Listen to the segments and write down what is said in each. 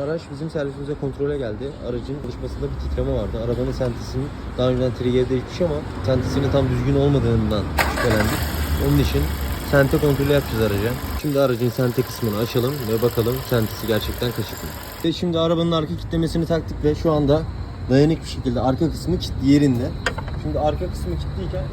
Araç bizim servisimize kontrole geldi. Aracın çalışmasında bir titreme vardı. Arabanın sentesinin daha önceden trigger değişmiş ama sentesinin tam düzgün olmadığından şüphelendik. Onun için sente kontrolü yapacağız araca. Şimdi aracın sente kısmını açalım ve bakalım sentesi gerçekten kaçık mı. Ve şimdi arabanın arka kitlemesini taktık ve şu anda dayanık bir şekilde arka kısmı yerinde. Şimdi arka kısmı kilitliyken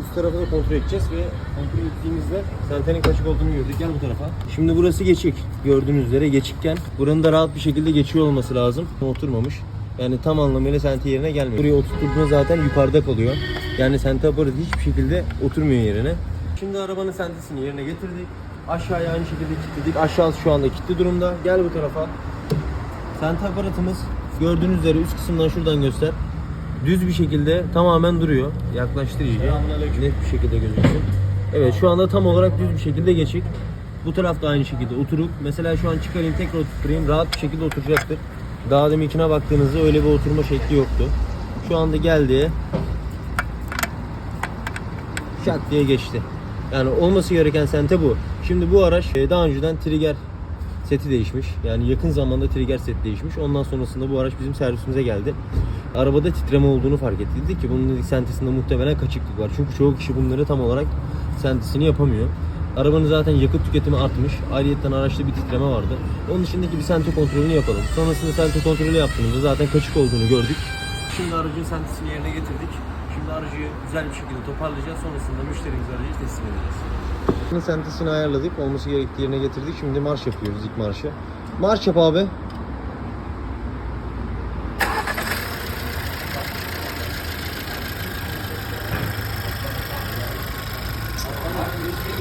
üst tarafı da kontrol edeceğiz ve kontrol ettiğimizde sentenin kaçık olduğunu gördük. Gel bu tarafa. Şimdi burası geçik. Gördüğünüz üzere geçikken buranın da rahat bir şekilde geçiyor olması lazım. Oturmamış. Yani tam anlamıyla sente yerine gelmiyor. Buraya oturttuğunda zaten yukarıda kalıyor. Yani sente aparatı hiçbir şekilde oturmuyor yerine. Şimdi arabanın sentesini yerine getirdik. Aşağıya aynı şekilde kilitledik. Aşağısı şu anda kilitli durumda. Gel bu tarafa. Sente aparatımız gördüğünüz üzere üst kısımdan şuradan göster. Düz bir şekilde tamamen duruyor. Yaklaştır iyice. Net bir şekilde gözüksün. Evet şu anda tam olarak düz bir şekilde geçik. Bu taraf da aynı şekilde oturuk. Mesela şu an çıkarayım tekrar oturtayım. Rahat bir şekilde oturacaktır. Daha deminkine baktığınızda öyle bir oturma şekli yoktu. Şu anda geldi. Şak diye geçti. Yani olması gereken sente bu. Şimdi bu araç e, daha önceden trigger seti değişmiş. Yani yakın zamanda trigger set değişmiş. Ondan sonrasında bu araç bizim servisimize geldi. Arabada titreme olduğunu fark ettik. Dedik ki bunun sentesinde muhtemelen kaçıklık var. Çünkü çoğu kişi bunları tam olarak sentesini yapamıyor. Arabanın zaten yakıt tüketimi artmış. Ayrıyeten araçta bir titreme vardı. Onun dışındaki bir sente kontrolünü yapalım. Sonrasında sente kontrolü yaptığımızda zaten kaçık olduğunu gördük. Şimdi aracın sentesini yerine getirdik. Şimdi aracı güzel bir şekilde toparlayacağız. Sonrasında müşterimize aracı teslim edeceğiz. Şimdi sentesini ayarladık. Olması gerektiği yerine getirdik. Şimdi marş yapıyoruz ilk marşı. Marş yap abi.